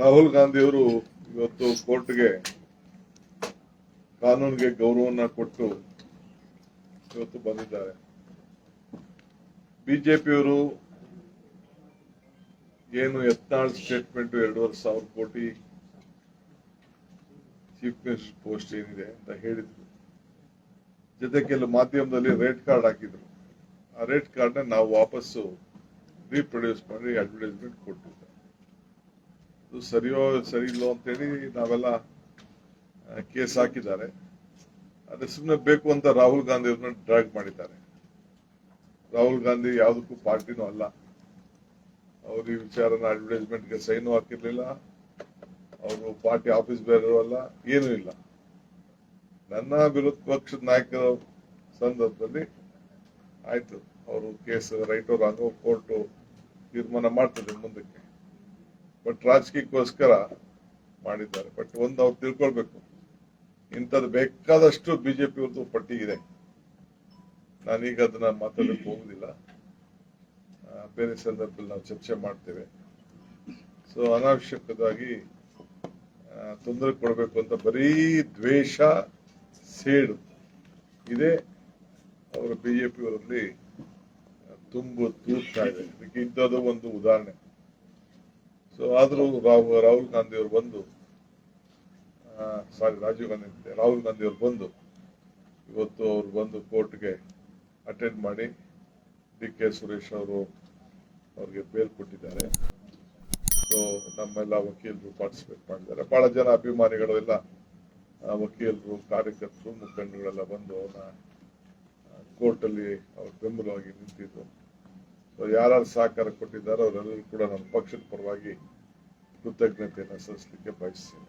ರಾಹುಲ್ ಗಾಂಧಿ ಅವರು ಇವತ್ತು ಕೋರ್ಟ್ಗೆ ಕಾನೂನಿಗೆ ಗೌರವನ ಕೊಟ್ಟು ಇವತ್ತು ಬಂದಿದ್ದಾರೆ. ಬಿಜೆಪಿಯವರು ಏನು ಯತ್ನಾಳ್ ಸ್ಟೇಟ್ಮೆಂಟ್ ಎರಡೂವರೆ ಸಾವಿರ ಕೋಟಿ ಚೀಫ್ ಮಿನಿಸ್ಟರ್ ಪೋಸ್ಟ್ ಏನಿದೆ ಅಂತ ಹೇಳಿದ್ರು. ಜೊತೆ ಕೆಲವು ಮಾಧ್ಯಮದಲ್ಲಿ ರೇಟ್ ಕಾರ್ಡ್ ಹಾಕಿದ್ರು. ಆ ರೇಟ್ ಕಾರ್ಡ್ನ ನಾವು ವಾಪಸ್ಸು ರೀಪ್ರೊಡ್ಯೂಸ್ ಮಾಡಿ ಅಡ್ವರ್ಟೈಸ್ಮೆಂಟ್ ಕೊಟ್ಟಿದ್ದೆ ಸರಿಯೋ ಸರಿ ಇಲ್ಲೋ ಅಂತೇಳಿ ನಾವೆಲ್ಲ ಕೇಸ್ ಹಾಕಿದ್ದಾರೆ. ಅದೇ ಸುಮ್ಮನೆ ಬೇಕು ಅಂತ ರಾಹುಲ್ ಗಾಂಧಿ ಅವ್ರನ್ನ ಡ್ರಾಗ್ ಮಾಡಿದ್ದಾರೆ. ರಾಹುಲ್ ಗಾಂಧಿ ಯಾವುದಕ್ಕೂ ಪಾರ್ಟಿನೂ ಅಲ್ಲ. ಅವರು ಈ ವಿಚಾರನ ಅಡ್ವರ್ಟೈಸ್ಮೆಂಟ್ಗೆ ಸೈನು ಹಾಕಿರ್ಲಿಲ್ಲ. ಅವರು ಪಾರ್ಟಿ ಆಫೀಸ್ ಬೇರೆ ಅಲ್ಲ, ಏನೂ ಇಲ್ಲ. ನನ್ನ ವಿರೋಧ ಪಕ್ಷದ ನಾಯಕರ ಸಂದರ್ಭದಲ್ಲಿ ಆಯ್ತು. ಅವರು ಕೇಸ್ ರೈಟ್ ರಾಂಗೋ ಕೋರ್ಟು ತೀರ್ಮಾನ ಮಾಡ್ತದೆ ಮುಂದಕ್ಕೆ. ಬಟ್ ರಾಜಕೀಯಕ್ಕೋಸ್ಕರ ಮಾಡಿದ್ದಾರೆ. ಬಟ್ ಒಂದು ಅವ್ರು ತಿಳ್ಕೊಳ್ಬೇಕು. ಇಂಥದ್ದು ಬೇಕಾದಷ್ಟು ಬಿಜೆಪಿ ಅವ್ರದ್ದು ಪಟ್ಟಿ ಇದೆ ನಾನೀಗ ಅದನ್ನ ಮಾತಾಡಕ್ಕೆ ಹೋಗುದಿಲ್ಲ. ಬೇರೆ ಸಂದರ್ಭದಲ್ಲಿ ನಾವು ಚರ್ಚೆ ಮಾಡ್ತೇವೆ. ಸೊ ಅನಾವಶ್ಯಕವಾಗಿ ತೊಂದರೆ ಕೊಡಬೇಕು ಅಂತ ಬರೀ ದ್ವೇಷ, ಸೇಡು. ಇದೆ ಅವರ ಬಿಜೆಪಿಯವರಲ್ಲಿ ತುಂಬು ತೂಗ್ತಾ ಇದೆ. ಇದಕ್ಕೆ ಇಂಥದ್ದು ಒಂದು ಉದಾಹರಣೆ. ಸೊ ಆದರೂ ರಾಹುಲ್ ರಾಹುಲ್ ಗಾಂಧಿ ಅವರು ಬಂದು ಸಾರಿ, ರಾಜೀವ್ ಗಾಂಧಿ ರಾಹುಲ್ ಗಾಂಧಿ ಅವರು ಬಂದು, ಇವತ್ತು ಅವರು ಬಂದು ಕೋರ್ಟ್ಗೆ ಅಟೆಂಡ್ ಮಾಡಿ ಡಿ ಕೆ ಸುರೇಶ್ ಅವರು ಅವ್ರಿಗೆ ಬೇಲ್ ಕೊಟ್ಟಿದ್ದಾರೆ. ಸೊ ನಮ್ಮೆಲ್ಲ ವಕೀಲರು ಪಾರ್ಟಿಸಿಪೇಟ್ ಮಾಡಿದ್ದಾರೆ. ಬಹಳ ಜನ ಅಭಿಮಾನಿಗಳು ಎಲ್ಲ ವಕೀಲರು, ಕಾರ್ಯಕರ್ತರು ಮುಖಂಡಗಳೆಲ್ಲ ಬಂದು ಅವ್ರನ್ನ ಕೋರ್ಟಲ್ಲಿ ಅವ್ರ ಬೆಂಬಲವಾಗಿ ನಿಂತಿದ್ದು ಯಾರ್ಯಾರು ಸಹಕಾರ ಕೊಟ್ಟಿದ್ದಾರೋ ಅವರೆಲ್ಲರೂ ಕೂಡ ನನ್ನ ಪಕ್ಷದ ಪರವಾಗಿ ಕೃತಜ್ಞತೆಯನ್ನು ಸಲ್ಲಿಸಲಿಕ್ಕೆ ಬಯಸ್ತೀನಿ.